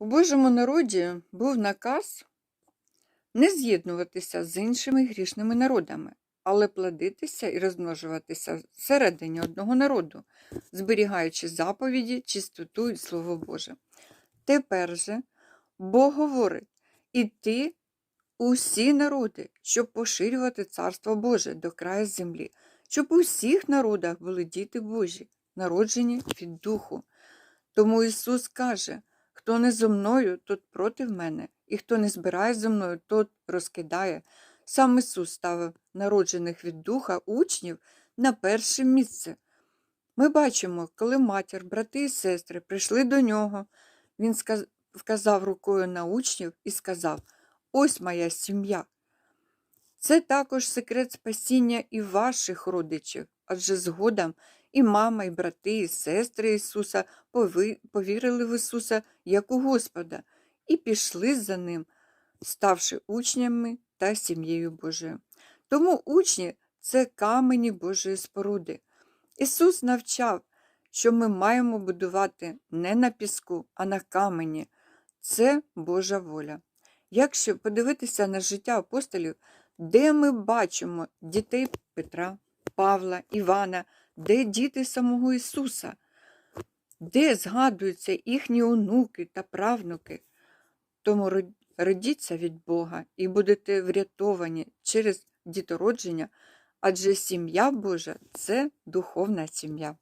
У Божому народі був наказ не з'єднуватися з іншими грішними народами, але плодитися і розмножуватися всередині одного народу, зберігаючи заповіді, чистоту і Слово Боже. Тепер же Бог говорить іти усі народи, щоб поширювати Царство Боже до краю землі, щоб у всіх народах були діти Божі, народжені від Духу. Тому Ісус каже, хто не зо мною, тот проти мене, і хто не збирає зо мною, тот розкидає. Сам Ісус ставив народжених від Духа учнів на перше місце. Ми бачимо, коли матір, брати і сестри прийшли до нього, він вказав рукою на учнів і сказав: Ось моя сім'я. Це також секрет спасіння і ваших родичів, адже згодом і мама, і брати, і сестри Ісуса повірили в Ісуса як у Господа і пішли за Ним, ставши учнями та сім'єю Божою. Тому учні це камені Божої споруди. Ісус навчав, що ми маємо будувати не на піску, а на камені. Це Божа воля. Якщо подивитися на життя апостолів, де ми бачимо дітей Петра, Павла, Івана, де діти самого Ісуса, де згадуються їхні онуки та правнуки. Тому родіться від Бога і будете врятовані через дітородження, адже сім'я Божа це духовна сім'я.